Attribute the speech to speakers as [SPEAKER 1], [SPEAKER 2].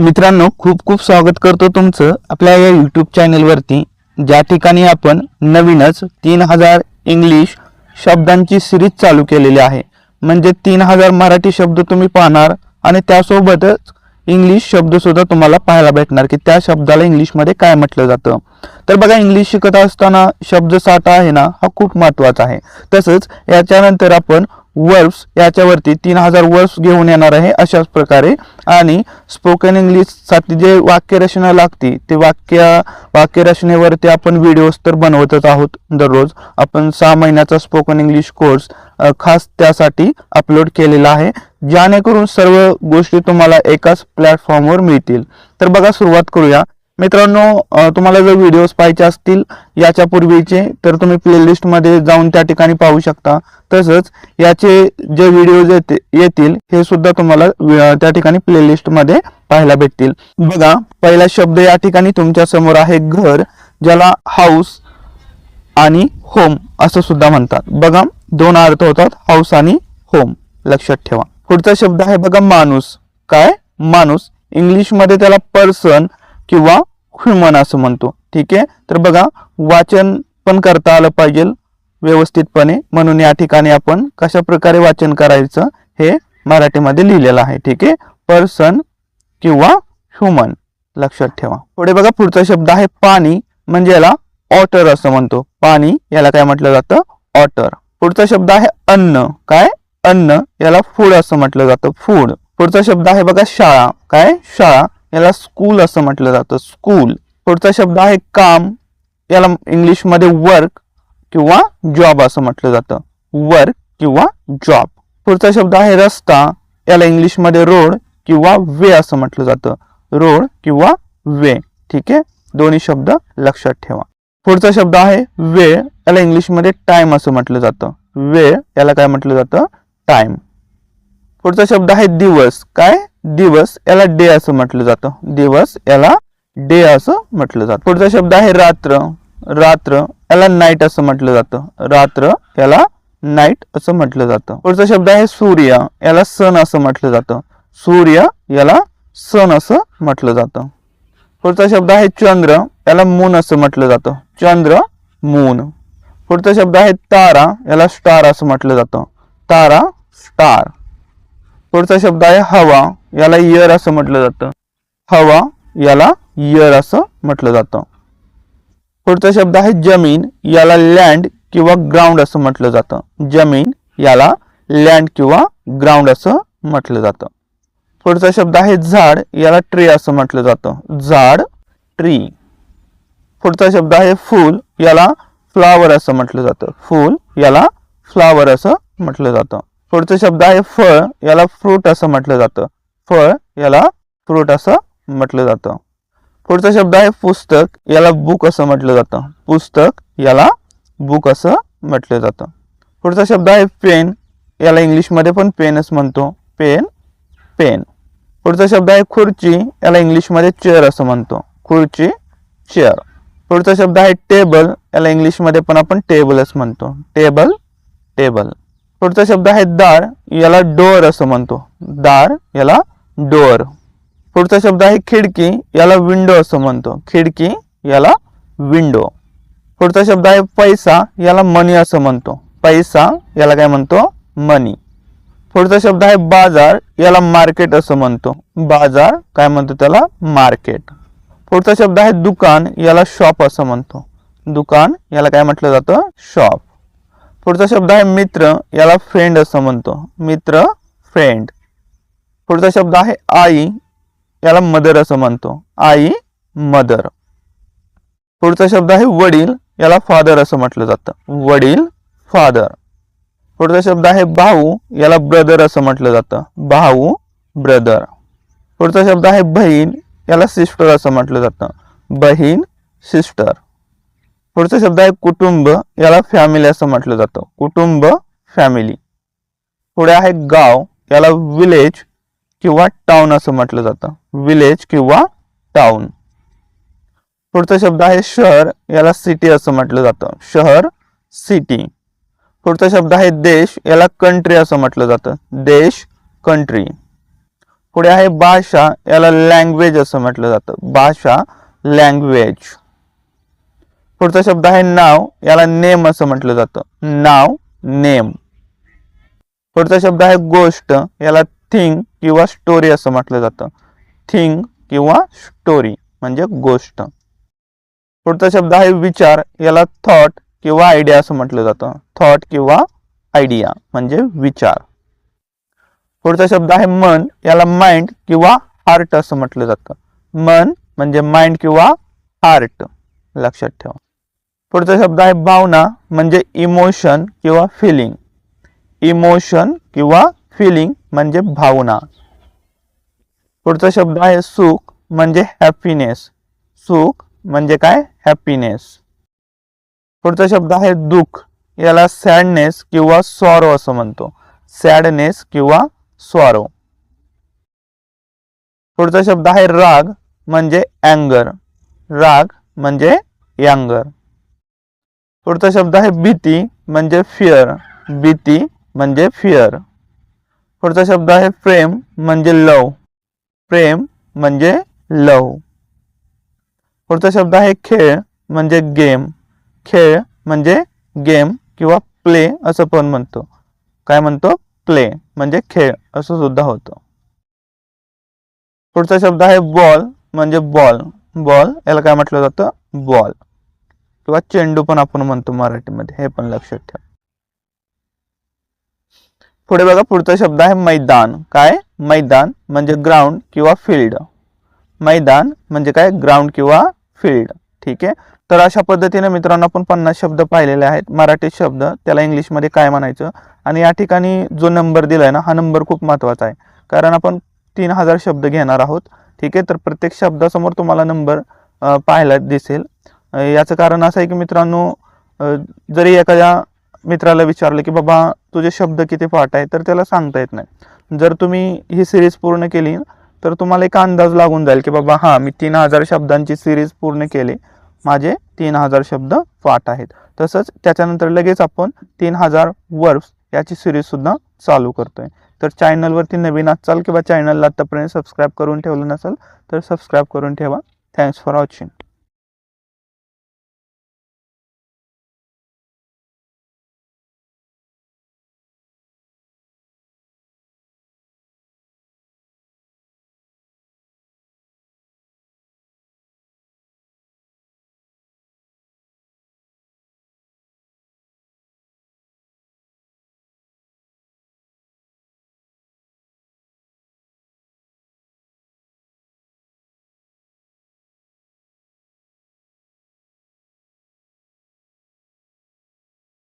[SPEAKER 1] मित्रांनो खूप खूप स्वागत करतो तुमचं आपल्या या यूट्यूब चॅनलवरती ज्या ठिकाणी आपण नवीनच तीन हजार इंग्लिश शब्दांची सिरीज चालू केलेली आहे. म्हणजे तीन हजार मराठी शब्द तुम्ही पाहणार आणि त्यासोबतच इंग्लिश शब्दसुद्धा तुम्हाला पाहायला भेटणार की त्या शब्दाला इंग्लिशमध्ये काय म्हटलं जातं. तर बघा इंग्लिश शिकत असताना शब्द साठा आहे ना हा खूप महत्त्वाचा आहे. तसंच याच्यानंतर आपण वर्ब्स याच्यावरती तीन हजार वर्ब्स घेऊन येणार आहे अशाच प्रकारे. आणि स्पोकन इंग्लिशसाठी जे वाक्यरचना लागते ते वाक्य वाक्यरचनेवरती आपण व्हिडिओज तर बनवतच आहोत दररोज. आपण सहा महिन्याचा स्पोकन इंग्लिश कोर्स खास त्यासाठी अपलोड केलेला आहे. जेणेकरून सर्व गोष्टी तुम्हाला एकाच प्लॅटफॉर्मवर मिळतील. तर बघा सुरुवात करूया. मित्रांनो तुम्हाला जर व्हिडिओज पाहिजे असतील याच्या पूर्वीचे तर तुम्ही प्लेलिस्टमध्ये जाऊन त्या ठिकाणी पाहू शकता. तसंच याचे जे व्हिडिओज येते येतील हे सुद्धा तुम्हाला त्या ठिकाणी प्लेलिस्टमध्ये पाहायला भेटतील. बघा पहिला शब्द या ठिकाणी तुमच्यासमोर आहे घर ज्याला हाऊस आणि होम असं सुद्धा म्हणतात. बघा दोन अर्थ होतात हाऊस आणि होम लक्षात ठेवा. पुढचा शब्द आहे बघा माणूस. काय? माणूस. इंग्लिशमध्ये त्याला पर्सन किंवा ह्युमन असं म्हणतो. ठीक आहे? तर बघा वाचन पण करता आलं पाहिजे व्यवस्थितपणे. म्हणून या ठिकाणी आपण कशा प्रकारे वाचन करायचं हे मराठीमध्ये लिहिलेलं आहे. ठीक आहे? पर्सन किंवा ह्युमन लक्षात ठेवा. पुढे बघा पुढचा शब्द आहे पाणी. म्हणजे याला ऑटर असं म्हणतो. पाणी याला काय म्हटलं जातं? ऑटर पुढचा शब्द आहे अन्न. काय? अन्न. याला फूड असं म्हटलं जातं. फूड पुढचा शब्द आहे बघा शाळा. काय? शाळा. याला स्कूल असं म्हटलं जातं. स्कूल पुढचा शब्द आहे काम. याला इंग्लिशमध्ये वर्क किंवा जॉब असं म्हटलं जातं. वर्क किंवा जॉब पुढचा शब्द आहे रस्ता. याला इंग्लिशमध्ये रोड किंवा वे असं म्हटलं जातं. रोड किंवा वे ठीक आहे? दोन्ही शब्द लक्षात ठेवा. पुढचा शब्द आहे वेळ. याला इंग्लिशमध्ये टाइम असं म्हटलं जातं. वेळ. याला काय म्हटलं जातं? टाइम पुढचा शब्द आहे दिवस. काय? दिवस याला डे असं म्हटलं जातं. दिवस याला डे असं म्हटलं जातं. पुढचा शब्द आहे रात्र. रात्र याला नाईट असं म्हटलं जातं. रात्र याला नाईट असं म्हटलं जातं. पुढचा शब्द आहे सूर्य याला सन असं म्हटलं जातं. सूर्य याला सन असं म्हटलं जातं. पुढचा शब्द आहे चंद्र याला मून असं म्हटलं जातं. चंद्र मून पुढचा शब्द आहे तारा याला स्टार असं म्हटलं जातं. तारा स्टार पुढचा शब्द आहे हवा. याला इयर असं म्हटलं जातं. हवा याला इयर असं म्हटलं जातं. पुढचा शब्द आहे जमीन याला लँड किंवा ग्राउंड असं म्हटलं जातं. जमीन याला लँड किंवा ग्राउंड असं म्हटलं जातं. पुढचा शब्द आहे झाड याला ट्री असं म्हटलं जातं. झाड ट्री पुढचा शब्द आहे फूल याला फ्लावर असं म्हटलं जातं. फूल याला फ्लावर असं म्हटलं जातं. पुढचा शब्द आहे फळ याला फ्रूट असं म्हटलं जातं. फळ याला फ्रूट असं म्हटलं जातं. पुढचा शब्द आहे पुस्तक. याला बुक असं म्हटलं जातं. पुस्तक याला बुक असं म्हटलं जातं. पुढचा शब्द आहे पेन याला इंग्लिशमध्ये पण पेनच म्हणतो. पेन पेन पुढचा शब्द आहे खुर्ची. याला इंग्लिशमध्ये चेअर असं म्हणतो. खुर्ची चेअर पुढचा शब्द आहे टेबल याला इंग्लिशमध्ये पण आपण टेबलच म्हणतो. टेबल टेबल पुढचा शब्द आहे दार. याला डोअर असं म्हणतो. दार याला डोअर. पुढचा शब्द आहे खिडकी याला विंडो असं म्हणतो. खिडकी याला विंडो पुढचा शब्द आहे पैसा याला मनी असं म्हणतो. पैसा याला काय म्हणतो? मनी पुढचा शब्द आहे बाजार याला मार्केट असं म्हणतो. बाजार काय म्हणतो त्याला? मार्केट पुढचा शब्द आहे दुकान याला शॉप असं म्हणतो. दुकान याला काय म्हटलं जातं? शॉप पुढचा शब्द आहे मित्र याला फ्रेंड असं म्हणतो. मित्र फ्रेंड पुढचा शब्द आहे आई. याला मदर असं म्हणतो. आई मदर पुढचा शब्द आहे वडील. याला फादर असं म्हटलं जातं. वडील फादर पुढचा शब्द आहे भाऊ. याला ब्रदर असं म्हटलं जातं. भाऊ ब्रदर पुढचा शब्द आहे बहीण. याला सिस्टर असं म्हटलं जातं. बहीण सिस्टर पुढचा शब्द आहे कुटुंब. याला फॅमिली असं म्हटलं जातं. कुटुंब फॅमिली पुढे आहे गाव. याला विलेज किंवा टाउन असं म्हटलं जातं. विलेज किंवा टाउन पुढचा शब्द आहे शहर. याला सिटी असं म्हटलं जातं. शहर सिटी पुढचा शब्द आहे देश. याला कंट्री असं म्हटलं जातं. देश कंट्री पुढे आहे भाषा. याला लँग्वेज असं म्हटलं जातं. भाषा लँग्वेज पुढचा शब्द आहे नाव. याला नेम असं म्हटलं जातं. नाव नेम पुढचा शब्द आहे गोष्ट. याला थिंग किंवा स्टोरी असं म्हटलं जातं. थिंग किंवा स्टोरी म्हणजे गोष्ट. पुढचा शब्द आहे विचार. याला थॉट किंवा आयडिया असं म्हटलं जातं. थॉट किंवा आयडिया म्हणजे विचार. पुढचा शब्द आहे मन. याला माइंड किंवा हार्ट असं म्हटलं जातं. मन म्हणजे माइंड किंवा हार्ट लक्षात ठेवा. पुढचा शब्द आहे भावना म्हणजे इमोशन किंवा फिलिंग इमोशन किंवा फिलिंग म्हणजे भावना. पुढचा शब्द आहे सुख म्हणजे हॅपीनेस सुख म्हणजे हॅपीनेस पुढचा शब्द आहे दुःख. याला सॅडनेस किंवा सॉरो असं म्हणतो. सॅडनेस पुढचा शब्द आहे राग म्हणजे अँगर राग म्हणजे यंगर पुढचा शब्द आहे भीती म्हणजे फिअर भीती म्हणजे फिअर पुढचा शब्द आहे प्रेम म्हणजे लव. प्रेम म्हणजे लव. पुढचा शब्द आहे खेळ म्हणजे गेम. खेळ म्हणजे गेम किंवा प्ले असं पण म्हणतो. काय म्हणतो? प्ले म्हणजे खेळ असं सुद्धा होतं. पुढचा शब्द आहे बॉल म्हणजे बॉल. बॉल याला काय म्हटलं जातं? बॉल. किंवा चेंडू पण आपण म्हणतो मराठीमध्ये. हे पण लक्षात ठेवा. पुढे बघा पुढचा शब्द आहे मैदान. काय? मैदान म्हणजे ग्राउंड किंवा फील्ड मैदान म्हणजे काय? ग्राउंड किंवा फील्ड ठीक आहे? तर अशा पद्धतीने मित्रांनो आपण पन्नास शब्द पाहिलेले आहेत. मराठी शब्द त्याला इंग्लिशमध्ये काय म्हणायचं? आणि या ठिकाणी जो नंबर दिलाय ना हा नंबर खूप महत्त्वाचा आहे. कारण आपण तीन हजार शब्द घेणार आहोत. ठीक आहे? तर प्रत्येक शब्दासमोर तुम्हाला नंबर पाहायला दिसेल. याचं कारण असं आहे की मित्रांनो जरी एखाद्या मित्राला विचारलं की बाबा तुझे शब्द किती पाठ आहे? तर त्याला सांगता येत नाही. जर तुम्ही ही सिरीज पूर्ण केली तर तुम्हाला एक अंदाज लागून जाईल की बाबा हां मी तीन हजार शब्दांची सिरीज पूर्ण केली. माझे तीन हजार शब्द पाठ आहेत. तसंच त्याच्यानंतर लगेच आपण तीन हजार वर्ब्स याची सिरीजसुद्धा चालू करतोय. तर चॅनलवरती नवीन असाल किंवा चॅनलला आत्तापर्यंत सबस्क्राईब करून ठेवलं नसेल तर सबस्क्राईब करून ठेवा. Thanks for watching